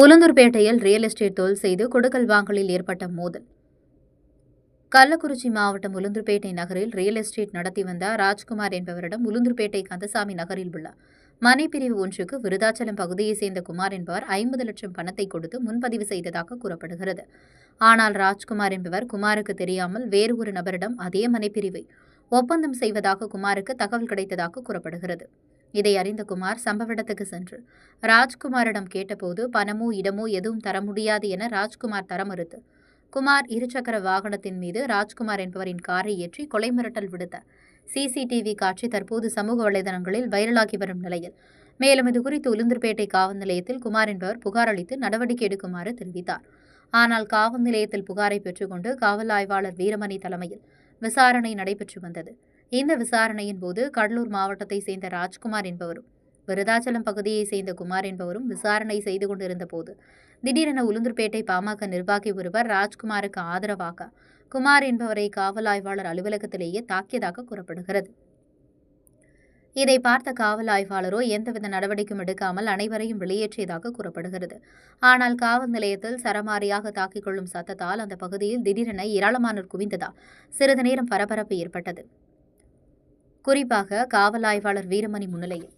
உளுந்தூர்பேட்டையில் real estate தொழில் செய்து கொடுக்கல் வாங்கலில் ஏற்பட்ட மோதல். கள்ளக்குறிச்சி மாவட்டம் உளுந்தூர்பேட்டை நகரில் ரியல் எஸ்டேட் நடத்தி வந்த ராஜ்குமார் என்பவரிடம் உளுந்தூர்பேட்டை கந்தசாமி நகரில் உள்ள மனைப்பிரிவு ஒன்றுக்கு விருதாச்சலம் பகுதியைச் சேர்ந்த குமார் என்பவர் ஐம்பது லட்சம் பணத்தை கொடுத்து முன்பதிவு செய்ததாக கூறப்படுகிறது. ஆனால் ராஜ்குமார் என்பவர் குமாருக்கு தெரியாமல் வேறு ஒரு நபரிடம் அதே மனைப்பிரிவை ஒப்பந்தம் செய்வதாக குமாருக்கு தகவல் கிடைத்ததாக கூறப்படுகிறது. இதை அறிந்த குமார் சம்பவ இடத்துக்கு சென்று ராஜ்குமாரிடம் கேட்டபோது பணமோ இடமோ எதுவும் தர முடியாது என ராஜ்குமார் தர மறுத்து குமார் இருசக்கர வாகனத்தின் மீது ராஜ்குமார் என்பவரின் காரை ஏற்றி கொலை மிரட்டல் விடுத்த. சிசிடிவி காட்சி தற்போது சமூக வலைதளங்களில் வைரலாகி வரும் நிலையில். மேலும் இதுகுறித்து உளுந்தூர்பேட்டை காவல் நிலையத்தில் குமார் என்பவர் புகார் அளித்து நடவடிக்கை எடுக்குமாறு தெரிவித்தார். ஆனால் காவல் நிலையத்தில் புகாரை பெற்றுக்கொண்டு காவல் ஆய்வாளர் வீரமணி தலைமையில் விசாரணை நடைபெற்று வந்தது. இந்த விசாரணையின் போது கடலூர் மாவட்டத்தை சேர்ந்த ராஜ்குமார் என்பவரும் விருதாச்சலம் பகுதியை சேர்ந்த குமார் என்பவரும் விசாரணை செய்து கொண்டிருந்த போது திடீரென உளுந்தூர்பேட்டை பாமக நிர்வாகி ஒருவர் ராஜ்குமாருக்கு ஆதரவாக குமார் என்பவரை காவல் ஆய்வாளர் அலுவலகத்திலேயே தாக்கியதாக கூறப்படுகிறது. இதை பார்த்த காவல் ஆய்வாளரோ எந்தவித நடவடிக்கையும் எடுக்காமல் அனைவரையும் வெளியேற்றியதாக கூறப்படுகிறது. ஆனால் காவல் நிலையத்தில் சரமாரியாக தாக்கிக் கொள்ளும் சத்தத்தால் அந்த பகுதியில் திடீரென ஏராளமானோர் குவிந்ததால் சிறிது நேரம் பரபரப்பு ஏற்பட்டது. குறிப்பாக காவல் ஆய்வாளர் வீரமணி முன்னிலையில்.